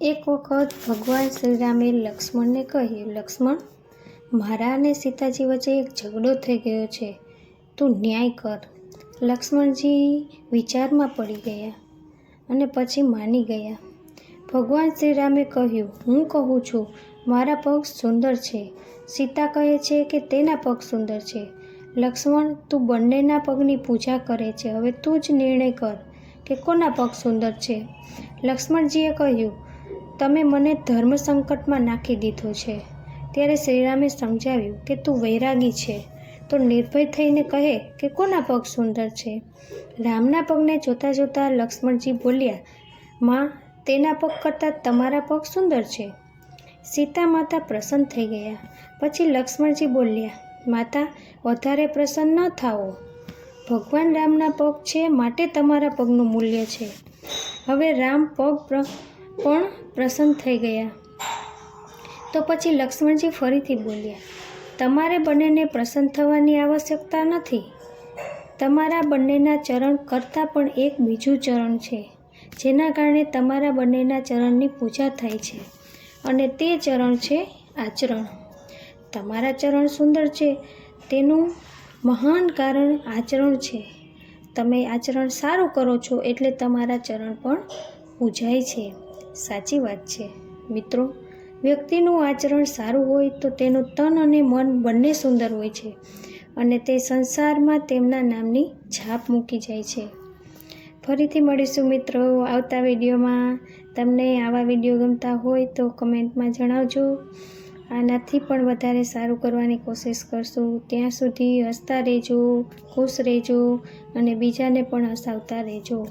એક વખત ભગવાન શ્રીરામે લક્ષ્મણને કહ્યું, લક્ષ્મણ, મારા અને સીતાજી વચ્ચે એક ઝઘડો થઈ ગયો છે. તું ન્યાય કર. લક્ષ્મણજી વિચારમાં પડી ગયા અને પછી માની ગયા. ભગવાન શ્રીરામે કહ્યું, હું કહું છું, મારા પગ સુંદર છે. સીતા કહે છે કે તેના પગ સુંદર છે. લક્ષ્મણ, તું બંનેના પગની પૂજા કરે છે. હવે તું જ નિર્ણય કર કે કોના પગ સુંદર છે. લક્ષ્મણજીએ કહ્યું તમે મને ધર્મ સંકટમાં નાખી દીધો છે. ત્યારે શ્રીરામે સમજાવ્યું કે તું વૈરાગી છે. તો નિર્ભય થઈને કહે કે કોના પગ સુંદર છે? રામના પગને જોતાં જોતાં લક્ષ્મણજી બોલ્યા, માં, તેના પગ કરતાં તમારા પગ સુંદર છે. સીતા માતા પ્રસન્ન થઈ ગયા. પછી લક્ષ્મણજી બોલ્યા, માતા, વધારે પ્રસન્ન ન થાઓ. ભગવાન રામના પગ છે, માટે તમારા પગનું મૂલ્ય છે. હવે રામ પગ પણ પ્રસન્ન થઈ ગયા. તો પછી લક્ષ્મણજી ફરીથી બોલ્યા, તમારે બંનેને પ્રસન્ન થવાની આવશ્યકતા નથી. તમારા બંનેના ચરણ કરતાં પણ એક બીજું ચરણ છે, જેના કારણે તમારા બંનેના ચરણની પૂજા થાય છે. અને તે ચરણ છે આચરણ. તમારા ચરણ સુંદર છે, તેનું મહાન કારણ આચરણ છે. તમે આચરણ સારું કરો છો એટલે તમારા ચરણ પણ પૂજાય છે. સાચી વાત છે. મિત્રો, વ્યક્તિનું આચરણ સારું હોય તો તેનું તન અને મન બંને સુંદર હોય છે અને તે સંસારમાં તેમના નામની છાપ મૂકી જાય છે. ફરીથી મળીશું મિત્રો આવતા વિડીયોમાં. તમને આવા વીડિયો ગમતા હોય તો કમેન્ટમાં જણાવજો. આનાથી પણ વધારે સારું કરવાની કોશિશ કરશું. ત્યાં સુધી હસતા રહેજો, ખુશ રહેજો અને બીજાને પણ હસાવતા રહેજો.